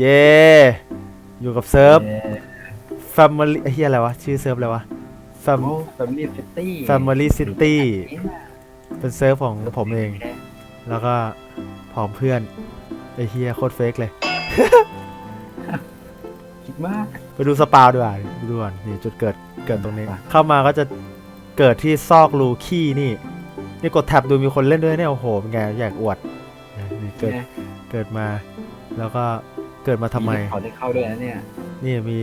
เย่อยู่กับเซิร์ฟเอ่อ Family ไอ้เฮียอะไรวะ ชื่อเซิร์ฟอะไรวะ Fam โอ้ Family City Family City นี่น่ะเป็นเซิร์ฟของผมเอง แล้วก็พร้อมเพื่อนไอ้เฮียโคตรเฟกเลย คิดมาก ไปดูสปาวดีกว่าดูด่วนนี่จุดเกิดเกิดตรงนี้ไปเข้ามาก็จะเกิดที่ซอกรูขี้นี่ นี่กดแท็บดูมีคนเล่นด้วยเนี่ยโอ้โหเป็นไงอยากอวดนี่เกิดเนี่ยเกิดมาแล้วก็ เกิดมาทำไมเขาได้เข้าด้วยนะเนี่ย นี่มี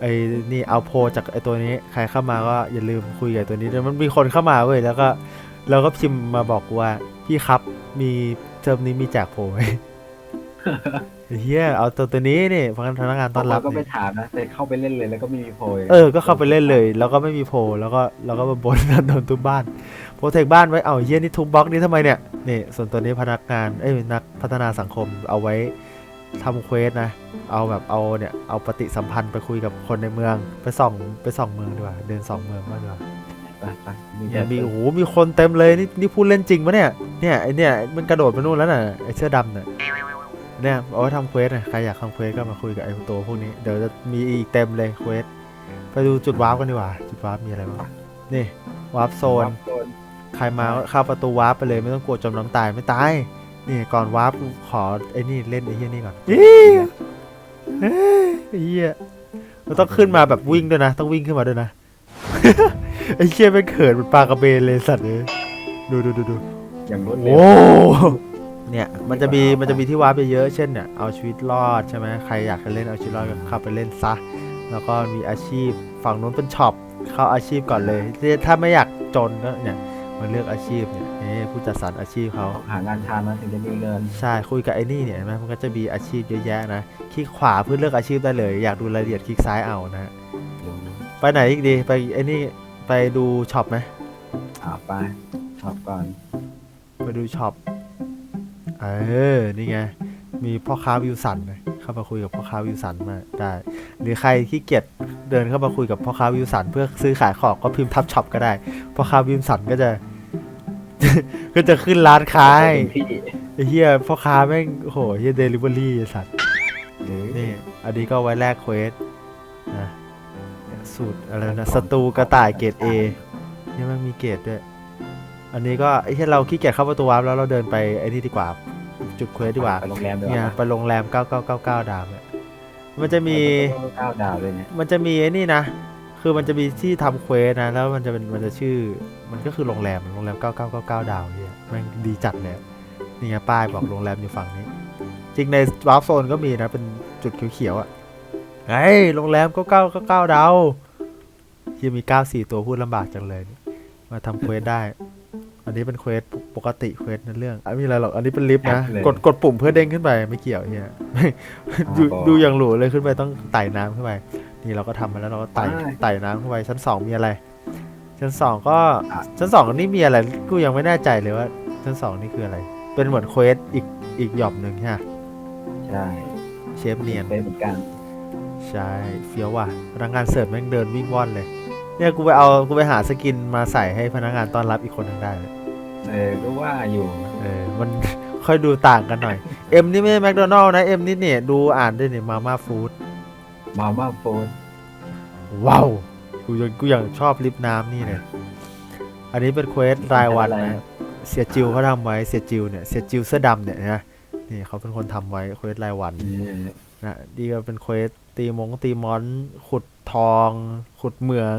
ไอ้นี่เอาโพลจากไอ้ตัวนี้ ใครเข้ามาก็อย่าลืมคุยกับไอ้ตัวนี้ด้วยมันมีคนเข้ามาเว้ยแล้วก็แล้วก็พิมพ์มาบอกกูว่าพี่ครับมีเทอมนี้มีแจกโพลไหมไอ้เฮียเอาตัวตัวนี้นี่พนักงานต้อนรับเขาก็ไปนี่ถามนะแต่เข้าไปเล่นเลยแล้วก็ไม่มีโพยเออก็เข้าไปเล่นเลย แล้วก็ไม่มีโพลแล้วก็แล้วก็มาบนโดนทุบบ้านโปรเทคบ้านไว้เอาเฮียนี่ทุบบล็อกนี้ทำไมเนี่ยนี่ส่วนตัวนี้พนักงานเอ้ยนักพัฒนาสังคมเอาไว้ ทำเควสนะ เอาแบบเอาเนี่ย เอาปฏิสัมพันธ์ไปคุยกับคนในเมือง ไปส่องไปส่องเมืองดีกว่า เดินส่องเมืองมากดีกว่าไปไปมีเนี่ยมีโอ้โหมีคนเต็มเลยนี่นี่พูดเล่นจริงปะเนี่ย เนี่ยไอเนี่ยมันกระโดดไปนู่นแล้วน่ะไอเสื้อดำเนี่ยเนี่ยเอาไว้ทำเควสนะใครอยากทำเควสก็มาคุยกับไอตัวพวกนี้ เดี๋ยวจะมีอีกเต็มเลยเควสไปดูจุดวาร์ปกันดีกว่า จุดวาร์ปมีอะไรบ้างนี่วาร์ปโซนโซนใครมาก็เข้าประตูวาร์ปไปเลยไม่ต้องกลัวจมน้ำตายไม่ตาย นี่ก่อนวาร์ปขอไอ้นี่เล่นไอ้เหี้ยนี่ก่อนอี๋เฮ้ยไอ้เหี้ยเราต้องขึ้นมาแบบวิ่งด้วยนะ ต้องวิ่งขึ้นมาด้วยนะ ไอ้เหี้ยไม่เขินเป็นปลากระเบนเลยสัตว์เลยดูดูดูดูอย่างรวดเร็โอ้วเนี่ยมันจะมีมันจะมีที่วาร์ปเยอะๆเช่นเนี่ยเอาชีวิตรอดใช่ไหมใครอยากจะเล่นเอาชีวิตรอดก็เข้าไปเล่นซะแล้วก็มีอาชีพฝั่งนู้นเป็นช็อปเข้าอาชีพก่อนเลยถ้าไม่อยากจนก็เนี่ย มาเลือกอาชีพเนี่ยนี่ผู้จัดสรรอาชีพเขาต้องหางานทำนะถึงจะมีเงินใช่คุยกับไอ้นี่เนี่ยเห็นไหมมันก็จะมีอาชีพเยอะแยะนะคลิกขวาเพื่อเลือกอาชีพได้เลย อยากดูรายละเอียดคลิกซ้ายเอานะฮะไปไหนอีกดีไปไอ้นี่ไปดูช็อปไหมอ่าไปชอบก่อนไปดูช็อปเออนี่ไงมีพ่อค้าวิวสันนะ เข้ามาคุยกับพ่อค้าวิวสันมาได้ หรือใครขี้เกียจเดินเข้ามาคุยกับพ่อค้าวิวสันเพื่อซื้อขายของก็พิมพ์ทับช็อปก็ได้พ่อค้าวิวสันก็จะ ก็จะขึ้นร้านค้าให้เป็นพี่ไอ้เฮียพ่อค้าแม่งโหเฮียเดลิเวอรี่สัตว์นี่อันนี้ก็ไว้แลกเควสนะสูตรอะไรนะสตูกระต่ายเกรดเอเนี่ยมันมีเกรดด้วย อันนี้ก็ไอ้ที่เราขี้เกียจเข้าประตูวาร์ปแล้วเราเดินไปไอ้นี่ดีกว่า จุดเควสดีกว่า ไปโรงแรมดีกเนี่ยว่าไปโรงแรม 9999 ดาวเนี่ยมันจะมี เก้าดาวเลยเนี่ยมันจะมีไอ้นี่นะ คือมันจะมีที่ทำเควสนะ แล้วมันจะเป็น มันจะชื่อ มันก็คือโรงแรม โรงแรม 9999 ดาวเนี่ยแม่งดีจัดเลย นี่ไงป้ายบอกโรงแรมอยู่ฝั่งนี้ จริงในวาร์ปโซนก็มีนะ เป็นจุดเขียวๆอะไอ้ยโรงแรม 9999 ดาวที่มี 94 ตัวพูดลำบากจังเลยนี่มาทำเควสได้ อันนี้เป็นเควสปกติเควสในเรื่องอันไม่มีอะไรหรอกอันนี้เป็นลิฟต์นะกดกดปุ่มเพื่อเด้งขึ้นไปไม่เกี่ยวเฮียดูดูอย่างหรูเลยขึ้นไปต้องไต่น้ำขึ้นไป นี่เราก็ทำมาแล้วเราก็ไต่ไต่น้ำขึ้นไปชั้นสองมีอะไร ชั้นสองก็ชั้นสองนี่มีอะไรกูยังไม่แน่ใจเลยว่า ชั้นสองนี่คืออะไร เป็นเหมือนเควสอีกอีกหย่อมหนึ่งใช่ไหมใช่เชฟเนียน เป็นเหมือนกันใช่เฟี้ยวว่ะพนักงานเสิร์ฟแม่งเดินวิ่งว่อนเลย เนี่ยกูไปเอากูไปหาสกินมาใส่ให้พนักงานต้อนรับอีกคนหนึงได้เลย เออก็ว่าอยู่เออมันค่อยดูต่างกันหน่อยเอ็มนี่ไม่ใช่แมคโดนัลล์นะเอ็มนี่เนี่ยดูอ่านด้วยเนี่ยมาม่าฟู้ดมาม่าโฟนว้าวกูยังกูยังชอบลิฟต์น้ำนี่เลยอันนี้เป็นเควสรายวันนะเสียจิวเขาทำไว้เสียจิวเนี่ยเสียจิวเสื้อดำเนี่ยนะนี่เขาเป็นคนทำไว้เควสรายวันเออนะนี่ก็เป็นเควสตีมงตีมอน ขุดทอง ขุดเหมือง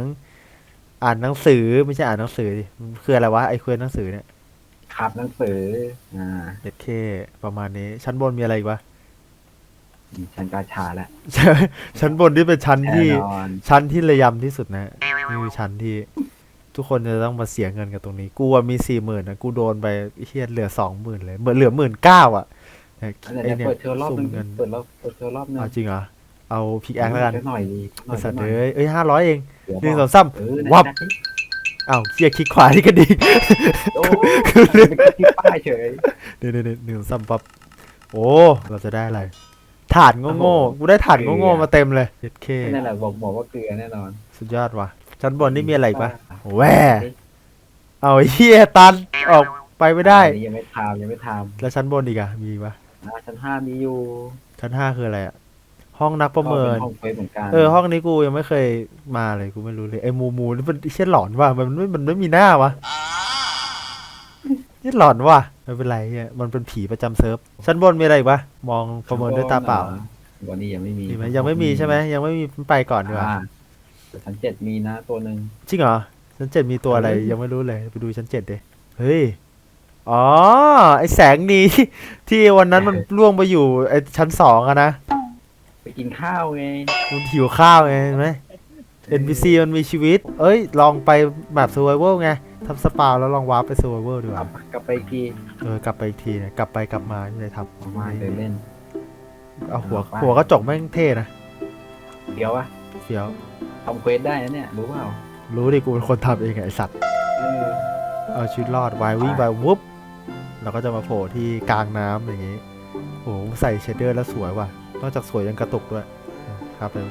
อ่านหนังสือไม่ใช่อ่านหนังสือดิมันคืออะไรวะไอเควสหนังสือเนี่ย ขับหนังสือ อ่าเด็ดเคประมาณนี้ ชั้นบนมีอะไรอีกวะชั้นกาชาแล้ว ชั้นบนที่เป็นชั้นแน่ที่นอน ชั้นที่ระยำที่สุดนะนี่คือชั้นที่ ทุกคนจะต้องมาเสียเงินกับตรงนี้ กูอะมีสี่หมื่นนะกูโดนไปเฮียเหลือสองหมื่นเลยเหมือนเหลือหมื่นเก้าอะเนี่ยอันไหนไอเนี่ยเนี่ยเปิดเทอมรอบสุ่นึมงเงินเปิดรอบเปิดเทอมรอบนึงเอาจริงเหรอเอาพิกแอคแล้วกันหน่อยดีหไอน่อยสัตว์หน่เอ้อยยเอ้ยห้าร้อยเองเดี๋ยวหนึ่งบสออกงสามเออวับนั่นน่ะ อ้าวเฮียคลิกขวาที่กระดิ่งโอ้ยเป็นที่ป้ายเฉยเดี๋ยวเดี๋ยวเดี๋ยวหนึ่งสองสามปั๊บโอ้ เราจะได้อะไรถ่านโง่ๆกูได้ถ่านโง่ๆมาเต็มเลยเจ็ดเคนั่นแหละบอกบอกว่าเกลือแน่นอน สุดยอดว่ะชั้นบนนี่มีอะไรอีกปะแหวเอาไอ้เฮียตันออกไปไม่ได้อันนี้ยังไม่ทำยังไม่ทแล้วชั้นบนอีกอะมีปะอ่าชั้นห้ามีอยู่ ชั้นห้าคืออะไรอะ ห้องนักประเมินก็ห้องเฟซเหมือนกันเออห้องนี้กูยังไม่เคยมาเลยกูไม่รู้เลยไอ้มูมูนี่มันเชี่ยหลอนว่ะมันไม่มันไม่มีหน้าวะนี่หลอนว่ะไม่เป็นไรเนี่ยมันเป็นผีประจำเซิร์ฟชั้นบนมีอะไรอีกปะมองประเมินด้วยตาเปล่าวันนี้ยังไม่มีมีไหมยังไม่มีใช่ไหมยังไม่มีไปก่อนดีกว่าอ่าแต่ชั้นเจ็ดมีนะตัวหนึ่ง จริงเหรอชั้นเจ็ดมีตัวอะไรเฮ้ยยังไม่รู้เลยไปดูชั้นเจ็ดดิเฮ้ยอ๋อไอแสงนี้ ที่วันนั้นมันล่วงไปอยู่ไอชั้นสองอะนะ ไปกินข้าวไงมันหิวข้าวไงเห็นไหม NPC มันมีชีวิต เอ้ย ลองไปแบบ survival ไงทำสปาแล้วลองวาร์ปไป survival ดีกกลัว่า บกลับไปอีกทีเออกลับไปอีกทีเนี่ยกลับไปกลับมาไม่ได้ทออกมาเดินเล่นำเอาหัวไป หัวก็จกแม่งเท่นะเดี๋ยววะเฟี้ยวทำเควสได้นะเนี่ยรู้เปล่ารู้ดิกูเป็นคนทำเองไงไอสัตว์ เออเอาชีวิตรอดวายวิ่งไปวุบเราก็จะมาโผล่ที่กลางน้ำอย่างงี้โอ้โหใส่เชดเดอร์แล้วสวยว่ะ นอกจากสวยยังกระตุกด้วย ครับเลย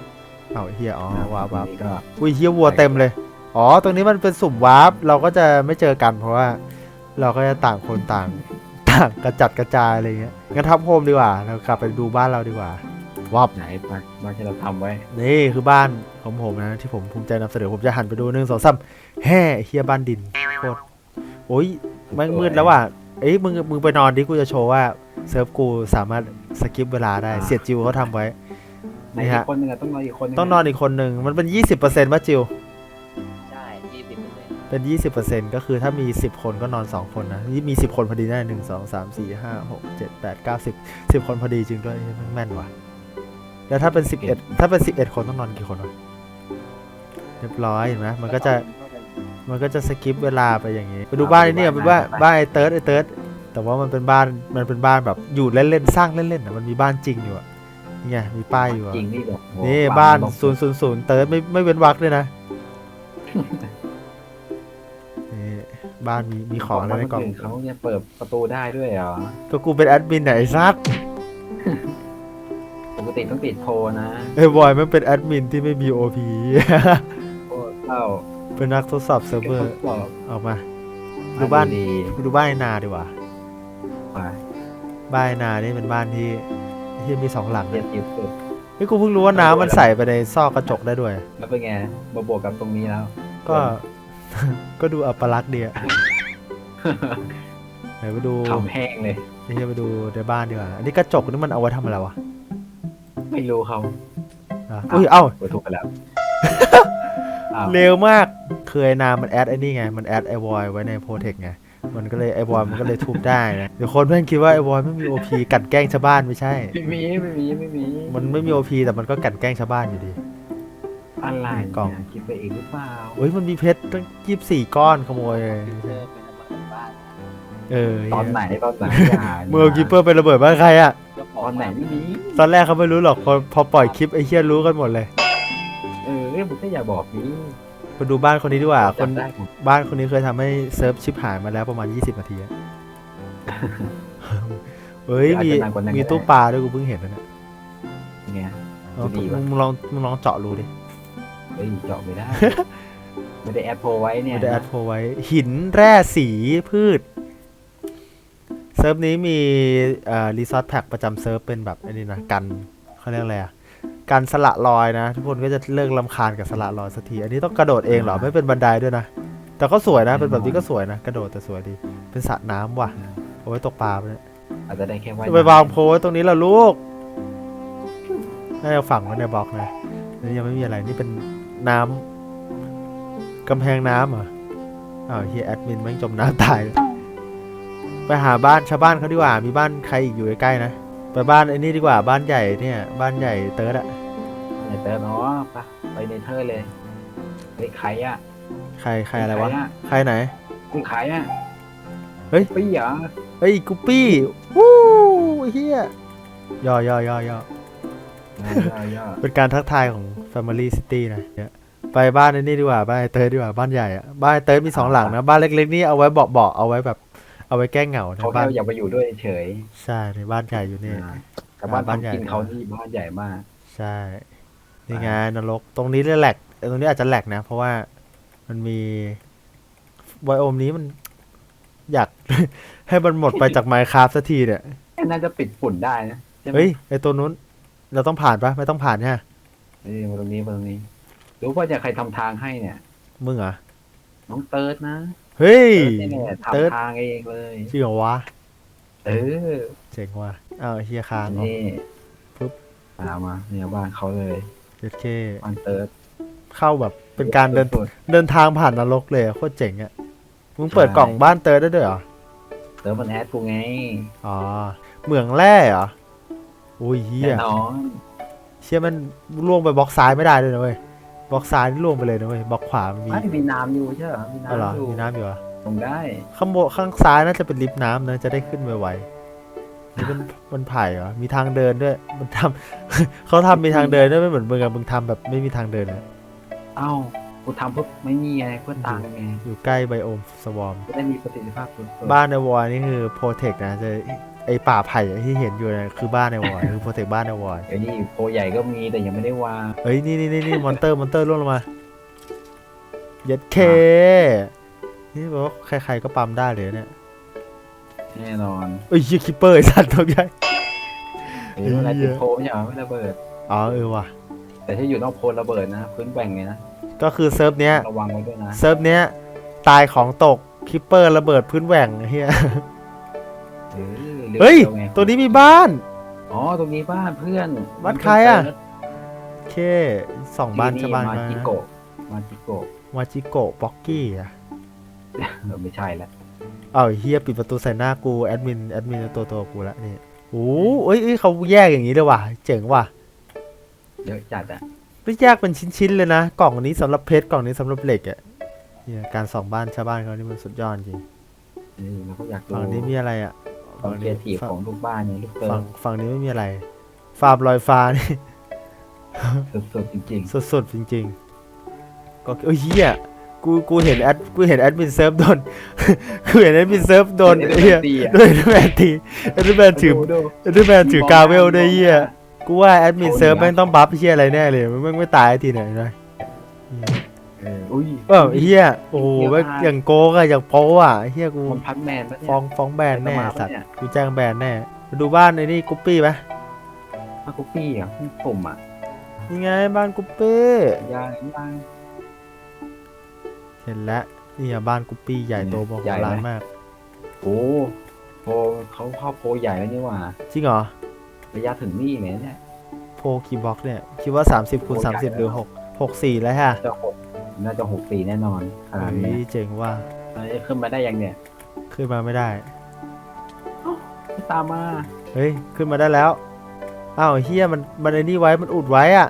เอาไอ้เฮียอ๋อวาร์ปวาร์ปนี่ก็อุ้ยเฮียวัวเต็มเลย อ๋อ ตรงนี้มันเป็นสุ่มวาร์ปเราก็จะไม่เจอกันเพราะว่า เราก็จะต่างคนต่าง ต่างกระจัดกระจายอะไรเงี้ยงั้นทับโฮมดีกว่า เรากลับไปดูบ้านเราดีกว่าวับไหนบ้านบ้านที่เราทำไว้ นี่คือบ้านของผมนะ ที่ผมภูมิใจนำเสนอผมจะหันไปดูหนึ่งสองสามแฮ่เฮียบ้านดินโคตรโอ้ยแม่งมืดแล้วว่ะเอ้ยมึงมึงไปนอนดิกูจะโชว์ว่า เซิร์ฟกูสามารถสกิปเวลาได้ เสียจิวเขาทำไว้ไหนนี่อีฮะกคนหนึ่งอะต้องนอนอีกคนหนึงต้องนอนอีกคนหนึ่งมันเป็นยี่สิบเปอร์เซ็นต์ป่ะจิวใช่ยี่สิบเปอร์เซ็นต์เป็น20%ก็คือถ้ามี10คนก็นอน2คนนะนี่มี10คนพอดีได้หนึ่งสองสามสี่ห้าหกเจ็ดแปดเก้าสิบสิบคนพอดีจริงด้วยเฮ้ยมันแม่นว่ะแล้วถ้าเป็น11ถ้าเป็น11คนต้องนอนกี่คนวะเรียบร้อยเห็นไหมมันก็จะมันก็จะสกิปเวลาไปอย่างงี้ ไปดูบ้านไอ้นี่ไปบ้านบ้านไอ้เติร์ดไอ้เติร์ด แต่ว่ามันเป็นบ้านมันเป็นบ้านแบบอยู่เล่นๆสร้างเล่นๆนะมันมีบ้านจริงอยู่อะนี่ไงมีป้ายอยู่อะจริงนี่แบบโอ้โหนี่บ้านบอกศูนย์ศูนย์ศูนย์เติร์ดไม่ไม่เว้นวรรคด้วยนะนี่บ้านมีมีของอะไรในกล่องบ้าคนอื่นเขาเนี่ยเปิดประตูได้ด้วยเหรอก็กูเป็นแอดมินไหนไอ้ซัดปกติต้องติดโพลนะไอ้บอยมันเป็นแอดมินที่ไม่มีโอพีโอ้เศร้าเป็นนักทดสอบเซิร์ฟเวอร์ทดสอบเอามาดูบ้านดีไปดูบ้านไอ้นาดีกว่า ไปบ้านไอ้นานี่เป็นบ้านที่ที่มีสองหลังเย็นะนยิบสุดเฮ้ยกูเพิ่งรู้ว่าน้ำมันใส่ไปในซอกกระจกได้ด้วย แล้วเป็นไงมาบวกกับตรงนี้แล้ว ก็ ก็ดูอัปลักษณ์ดีอะไหนไปดูทำแห้งเลยนี่จะไปดูในบ้านดีกว่า อันนี้กระจกนี่มันเอาไว้ทำอะไรวะ ไม่รู้เขาอะอุ้ย เอ้าเปิดถูกไปแล้วอ้าวเร็วมากคือไอ้นามันแอดไอ้นี่ไง มันแอดไอวอยไว้ในโปรเทคไง มันก็เลยไอวอยมันก็เลยทุบได้นะเดี๋ยวคนแม่งคิดว่าไอวอยไม่มีโอพีกัดแกล้งชาวบ้านไม่ใช่ ไม่มีไม่มีไม่มีมันไม่มีโอพีแต่มันก็กัดแกล้งชาวบ้านอยู่ดี อะไรกล่องเนี่ยคิดไปเองหรือเปล่าเฮ้ยมันมีเพชรตั้งยี่สี่ก้อนขโมยเลยเจอเป็นมาจากบ้านเออตอนไหนตอนไหนอย่าเมื่อกิปเปอร์ไประเบิดบ้านใครอะเจ้าขตองอนไหนไม่มีตอนแรกเขาไม่รู้หรอกพอพอปล่อยคลิปไอเฮียรู้กันหมดเลย เออเนี่ยผมก็อย่าบอกนี้ ไปดูบ้านคนนี้ดีกว่า คนจำได้ผม บ้านคนนี้เคยทำให้เซิร์ฟชิปหายมาแล้วประมาณ 20 นาทีอะ เฮ้ยมีมีตู้ปลาด้วยกูเพิ่งเห็นนะเนี่ยไงลองดีวะมึงลองมึงลองเจาะรูดิเฮ้ยเจาะไม่ได้ ไม่ได้แอดโพลไว้เนี่ยไม่ได้แอดโฟไว้ หินแร่สีพืช เซิร์ฟนี้มีเอ่อรีซอสแพ็กประจำเซิร์ฟเป็นแบบไอ้นี่นะกันเขาเรียกอะไรอะ กันสละรอยนะ ทุกคนก็จะเลิกลำคาญกับสละรอยสักที อันนี้ต้องกระโดดเองเหรอไม่เป็นบันไดด้วยนะ แต่ก็สวยนะ เป็นแบบนี้ก็สวยนะ กระโดดแต่สวยดี เป็นสระน้ำว่ะเอาไว้ตกปลาไปเนี่ยอาจจะได้แค่ไว้จะไปวางโพสตรงนี้ล่ะลูกน่าจะฝังไว้ในบล็อกนะนี่ยังไม่มีอะไรนี่เป็นน้ำกำแพงน้ำเหรออ้าวเฮียแอดมินแม่งจมน้ำตายเลยไปหาบ้านชาวบ้านเขาดีกว่ามีบ้านใครอีกอยู่ใกล้ๆนะ ไปบ้านไอ้นี่ดีกว่าบ้านใหญ่เนี่ย บ้านใหญ่เติร์ดอะไหนเติร์นเนาะไปไปในเธอร์เลยเฮ้ยใครอะใครใครอะไรวะใครอะใครไหนคุณใครอะเฮ้ยปี้เหรอเฮ้ยกุปปี้วู้เฮียย่อย่อย่อย่อย่อย่อเป็นการทักทายของ Family City นะเนี่ยไปบ้านไอ้นี่ดีกว่าบ้านไอ้เติร์ดดีกว่าบ้านใหญ่อะบ้านไอ้เติร์ดมีสองหลังนะบ้านเล็กๆนี่เอาไว้เบาๆเอาไว้แบบ เอาไว้แก้เหงาเขานะแค่บ้านอยากไปอยู่ด้วยเฉยใช่ ในบ้านใหญ่อยู่นี่ อ่าแต่บ้านบ้านใหญ่ ทำกินเขานี่บ้านใหญ่มาก ใช่ นี่ไงนรก ตรงนี้เรียกแหลกเอ้ยตรงนี้อาจจะแหลกนะ เพราะว่ามันมีไบโอมนี้มันอยาก ให้มันหมดไปจากไมค์คราฟสักทีเนี่ย น่าจะปิดฝุ่นได้นะใช่ไหมเฮ้ย ไอตัวนู้น เราต้องผ่านปะไม่ต้องผ่านเนี่ยเอ้ยมาตรงนี้มาตรงนี้ รู้ว่าจะใครทำทางให้เนี่ย มึงเหรอน้องเติร์ดนะ เฮ้ยเติร์ดนี่แหละเติร์ด ทำทางเองเลย จริงเหรอวะ เออ เจ๋งว่ะอ้าวไอ้เฮียคางเหรอ นี่ปุ๊บ ตามมาเนี่ยบ้านเขาเลยเจ็ดเคบ้านเติร์ดเข้าแบบเป็นการเดินสุดเดินทางผ่านนรกเลยอะโคตรเจ๋งอะ มึงเปิดกล่องบ้านเติร์ดได้ด้วยเหรอ ๆเติร์ดมันแอดกูไงอ๋อ เหมืองแร่เหรออุ้ยเฮียแน่นอนเชี่ยมันล่วงไปบล็อกซ้ายไม่ได้ด้วยนะเว้ย บล็อกซ้ายนี่ล่วงไปเลยนะเว้ยบล็อกขวามันมีไม่มีน้ำอยู่ใช่เหรอมีอ๋อเหรอน้ำอยู่มีน้ำอยู่เหรอลงได้ข้างบนข้างซ้ายน่าจะเป็นลิฟต์น้ำนะจะได้ขึ้นไวๆนี่มันมันไผ่เหรอมีทางเดินด้วย มันทำ เขาทำมีทางเดินด้วยไม่เหมือนมึงอะมึงทำแบบไม่มีทางเดินอะเอ้ากูทำเพื่อไม่มีไงเพื่อตังค์ไงอยู่ใกล้ไบโอมสวอม จะได้มีประสิทธิภาพสุดๆบ้านในวอร์นี่คือโปรเทคนะจะ ไอป่าไผ่ที่เห็นอยู่นะคือบ้านในวอร์คือโปรเทคบ้านในวอร์เดี๋ยวนี้โพใหญ่ก็มีแต่ยังไม่ได้วางเอ้ยนี่นี่นี่นี่มอนเตอร์มอนเตอร์ล่วงลงมาเย็ดเคนี่บอกว่าใครๆก็ปั๊มได้เลยเนี่ยแน่นอนเอ้ยเหี้ยคิปเปอร์ไอ้สัตว์ตัวใหญ่เดี๋ยวอะไรเหี้ติยดโพไม่ใช่เหรอไม่ระเบิดอ๋อเออว่ะแต่ถ้าอยู่นอกโพลระเบิดนะพื้นแบ่งเลยนะก็คือเซิร์ฟเนี้ยระวังไว้ด้วยนะเซิร์ฟเนี้ยตายของตกคิปเปอร์ระเบิดพื้นแหว่งเฮีย เออรือเฮ้ยดีวไงตัวนี้มีบ้าน อ๋อ ตรงนี้บ้านเพื่อนบ้านใครอะโอเคสองบ้านที่ชาวบ้านมามาจิโกะมาจิโกะวาจิโกะบ็อกกี้อะเออไม่ใช่ละเอาไอ้เฮียปิดประตูใส่หน้ากูแอดมินแอดมินตัวตัวกูละนี่โอ้เอ้ยเอ้ยเขาแยกอย่างนี้เลยว่ะเจ๋งว่ะเยอะจัดอะไม่แยกเป็นชิ้นๆเลยนะ กล่องนี้สำหรับเพชรกล่องนี้สำหรับเหล็กอะเนี่ยการส่องบ้านชาวบ้านเขานี่มันสุดยอดจริงเออเราก็อยากดูฝั่งนี้มีอะไรอะ ความเคียร์ทีฟฝั่ของลูกบ้านเนี่ยลูกเติฝั่ร์งฝั่งนี้ไม่มีอะไร ฟาร์มลอยฟ้านี่ สุดๆจริงสุดๆจริง ๆ ก็เอ้ยเฮียกูกูเห็นแอดกูเห็นแอดมินเซิร์ฟโดน กูเห็นแอดมินเซิร์ฟโดนเอ็ดเฮียตีอะโดนแอดแมนตีแอดแมนๆถือดู แอดแมนถือกาเวลด้วยเฮียกูว่าแอดมินเซิร์ฟแม่งต้องบัฟเฮียอะไรแน่เลยมันแม่งไม่ตายทีไหนเลยเอออุ้ย เออเฮียโอ้โหแม่งอย่างโกกอะอย่างโป๊อะเฮียกูมันพัดแมนปะเนี่ย ฟ้องฟ้องแบนแน่จะมาปะสัตว์เนี่ย กูแจ้งแบนแน่ไปดูบ้านไอ้นี่กุ๊ปปี้ไหมมาคุกปี้อะปุ่มอะนี่ไงบ้านกุ๊ปปี้ยางยาง เห็นแล้วนี่อะบ้านกุ๊ปปี้ใหญ่โตมโหใหญ่ไหมฬารมากโอ้โพเขาเข้าโพใหญ่แล้วนี่หว่าจริงเหรอระยะถึงนี่เลยเนี่ย โพคีบ็อกเนี่ยคิดว่า 30คูณโพใหญ่ 30 หรือแล้ว6 64แล้วฮะ จะหก น่าจะหกปีแน่นอนขนาดเฮ้นี้ยเจ๋งว่าเอ้ยขึ้นมาได้ยังเนี่ยขึ้นมาไม่ได้ ไม่ตามมาเฮ้ยขึ้นมาได้แล้วอ้าวเฮียมันมันไอ้นี่ไว้มันอุดไว้อะ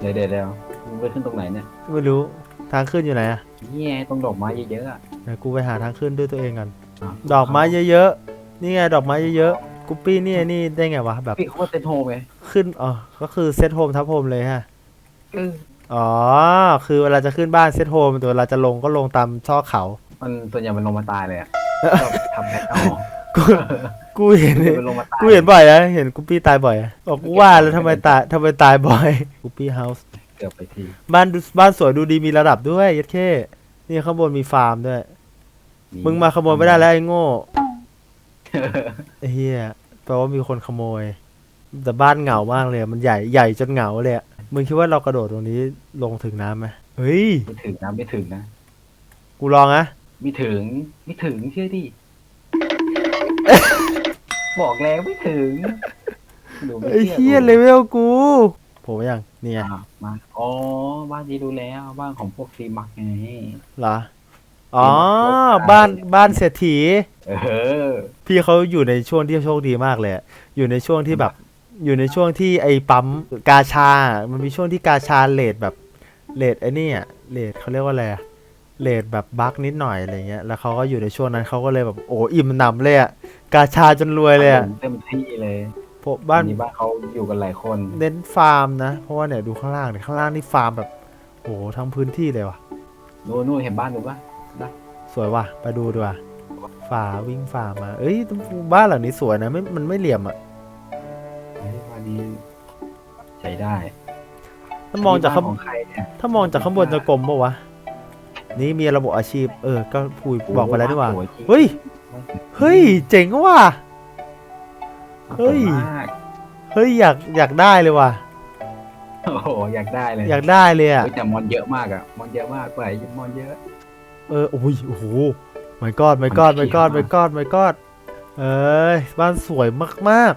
เดี๋ยวเดี๋ยวเดี๋ยวมึงไปขึ้นตรงไหนเนี่ยไม่รู้ทางขึ้นอยู่ไหนอะนี่ไงตรงดอกไม้เยอะๆอะเดี๋ยวกูไปหาทางขึ้นด้วยตัวเองกันอะดอกไม้เยอะๆนี่ไงดอกไม้เยอะๆกุปปี้นี่ไอ้นี่ได้ไงวะแบบพี่เขาว่าเซนโฮมไงขึ้นอ๋อก็คือเซตโฮมทับโฮมเลยฮะ เออ อ๋อ คือเวลาจะขึ้นบ้านเซตโฮมแต่เวลาจะลงก็ลงตามช่อเขา มันส่วนใหญ่มันลงมาตายเลยอะก็ทำแพ็คเอากูกูเห็น มันลงมาตายกูเห็นบ่อยนะเห็นกุปปี้ตายบ่อยอะบอกกูว่าแล้วทำไมตายทำไมตายบ่อยกุปปี้เฮาส์เกือบไปทีบ้านดูบ้านสวยดูดีมีระดับด้วยยัดเข้นี่ข้างบนมีฟาร์มด้วย มึงมาขโมยไม่ได้แล้วไอ้โง่ไอ้เฮียแปลว่ามีคนขโมย แต่บ้านเหงามากเลยอะมันใหญ่ใหญ่จนเหงาเลยอะ มึงคิดว่าเรากระโดดตรงนี้ลงถึงน้ำไหมเฮ้ย ไม่ถึงนะไม่ถึงนะกูลองนะไม่ถึงไม่ถึงเชื่อดิ บอกแล้วไม่ถึงดูไม่ไอ้ชื่เฮียเลเวลกูโผล่มายังเนี่ยอะมาอ๋อบ้านนี้ดูแล้วบ้านของพวกซีมักไง เหรอ อ๋อมีหมดบ้านบ้านเศรษฐี เออ พี่เขาอยู่ในช่วงที่โชคดีมากเลยอะอยู่ในช่วงที่แบบ อยู่ในช่วงที่ไอ้ปั๊มกาชา มันมีช่วงที่กาชาเลทแบบเลทไอ้นี่อะเลทเขาเรียกว่าอะไรอะเลทแบบบั๊กนิดหน่อยอะไรเงี้ย แล้วเขาก็อยู่ในช่วงนั้นเขาก็เลยแบบโอ้อิ่มหนำเลยอะกาชาจนรวยเลยอะเต็มที่เลยพวกบ้านนี้บ้านเขาอยู่กันหลายคนเน้นฟาร์มนะ เพราะว่าเนี่ยดูข้างล่างเนี่ยข้างล่างนี่ฟาร์มแบบโอ้โหทั้งพื้นที่เลยว่ะนู่นนู่นเห็นบ้านดูปะสวยว่ะไปดูดีกว่าฝ่าวิ่งฝ่ามา เอ้ยบ้านหลังนี้สวยนะไม่มันไม่เหลี่ยมอะเฮ้ยบ้า นนี้ใช้ได้ถ้ามองจากข้างบ้นของใครเนี่ยถ้ามองจากข้างบนจะกลมปะวะ นี่มีระบบอาชีพ เออ ก็พูดบอกไปแล้วนี่หว่า โอ้โหจริงเฮ้ย เฮ้ย เจ๋งว่ะ เฮ้ยขอบคุณมากเฮ้ย อยาก อยากได้เลยว่ะ โอ้โหอยากได้เลยอยากได้เลยอะ เฮ้ยแต่มอนเยอะมากอะมอนเยอะมากไปมอนเยอะ เออ โอ้ย โอ้โหไม่กอดไม่กอดไม่กอดไม่กอดไม่กอดเอ้ย บ้านสวยมาก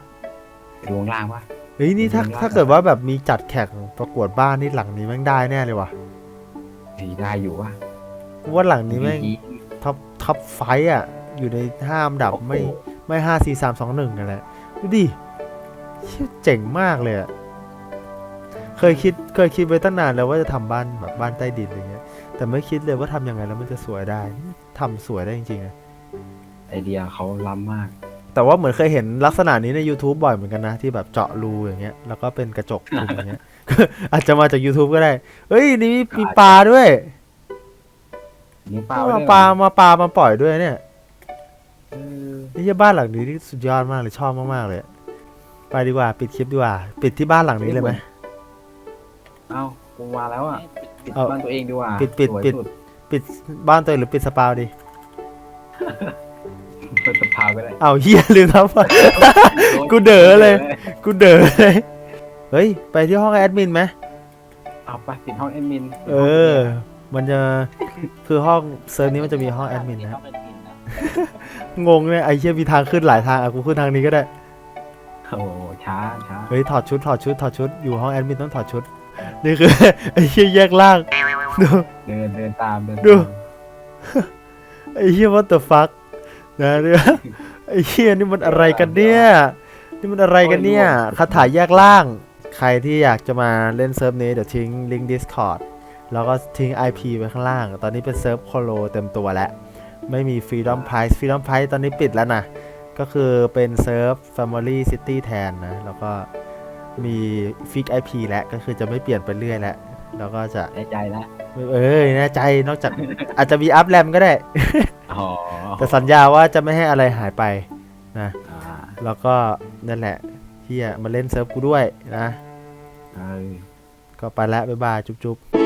ไปดูข้างล่างปะๆ เฮ้ยนี่ถ้าดูข้างล่างถ้าเกิดว่าแบบมีจัดแข่งประกวดบ้านนี่หลังนี้แม่งได้แน่เลยว่ะดีได้อยู่วะกูว่าหลังนี้แม่งดีท็อปท็อปไฟว์อะ อยู่ในห้าอันดับโอ้โหไม่ไม่ห้าสี่สามสองหนึ่งกันแหละดูดิเชี่ยเจ๋งมากเลยอะเคยคิดเคยคิดไว้ตั้งนานแล้วว่าจะทำบ้านแบบบ้านใต้ดินอะไรเงี้ย แต่ไม่คิดเลยว่าทำยังไงแล้วมันจะสวยได้ทำสวยได้จริงๆอะไอเดียเขาล้ำมาก แต่ว่าเหมือนเคยเห็นลักษณะนี้ใน YouTube บ่อยเหมือนกันนะ ที่แบบเจาะรูอย่างเงี้ย แล้วก็เป็นกระจกคลุมอย่างเงี้ย อาจจะมาจาก YouTube ก็ได้ เฮ้ย นี่มีมีปลาด้วยนี่เปล่ามาด้วยปลามาปลามาปล่อยด้วยเนี่ยเออนี่ใช่บ้านหลังนี้ที่สุดยอดมากเลยชอบมากๆเลย ไปดีกว่า ปิดคลิปดีกว่า ปิดที่บ้านหลังนี้เลยไหมเอ้ากูมาแล้วอะปิดเอาบ้านตัวเองดีกว่า ปิดปิดสวยปิดสุปิดบ้านตัวเองหรือปิดสปาวดี เปิดสภาก็ได้เอาเฮียลืมทำกูเด๋อเลย กูเด๋อเลย เฮ้ย ไปที่ห้องแอดมินไหมเอาไปปิดห้องแอดมินเออ มันจะ คือห้องเซิร์ฟนี้มันจะมีห้องแอดมินนะห้องแอดมินนะ งงเนี่ยไอ้เชี่ยมีทางขึ้นหลายทางอะกูขึ้นทางนี้ก็ได้ โอ้โหช้าช้าเฮ้ยถอดชุดถอดชุดถอดชุดอยู่ห้องแอดมินต้องถอดชุด นี่คือ ไอ้เชี่ยแยกล่าง ดู เดินเดินตามเดินดูตามไอ้เชี่ย what the fuck นะเนี่ยไอ้เชี่ยนี่มันอะไรกันเนี่ย นี่มันอะไรกันเนี่ยคาถาแยกล่าง ใครที่อยากจะมาเล่นเซิร์ฟนี้เดี๋ยวทิ้งลิงก์ Discord แล้วก็ทิ้ง IP ไว้ข้างล่าง ตอนนี้เป็นเซิร์ฟโคโลเต็มตัวแล้ว ไม่มี Freedom Price Freedom Price ตอนนี้ปิดแล้วนะ ก็คือเป็นเซิร์ฟ Family City แทนนะ แล้วก็มีฟิก IP แล้วก็คือจะไม่เปลี่ยนไปเรื่อยแล้ว แล้วก็จะแน่ใจแล้วเอ้ยแน่ใจนอกจากอาจจะมีอัพแรมก็ได้ อ๋อ แต่สัญญาว่าจะไม่ให้อะไรหายไปนะอ่าแล้วก็นั่นแหละเฮียมาเล่นเซิร์ฟกูด้วยนะเออก็ไปแล้วบ๊ายบายจุ๊บๆ